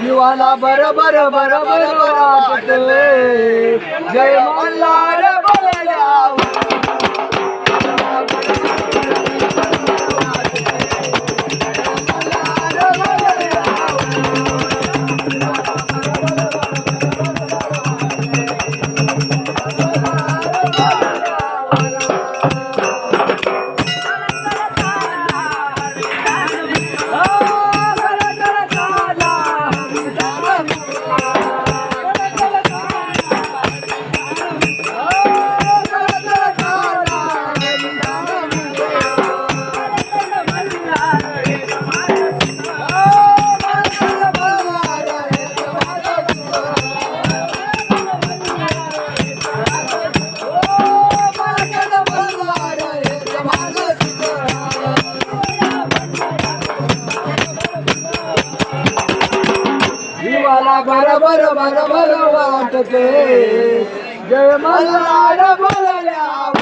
जीवाला बरोबर बरोबर बरोबर जय मल्ला Yeah. मला बरोबर बरोबर वाटते. जय मला बोलल्यावर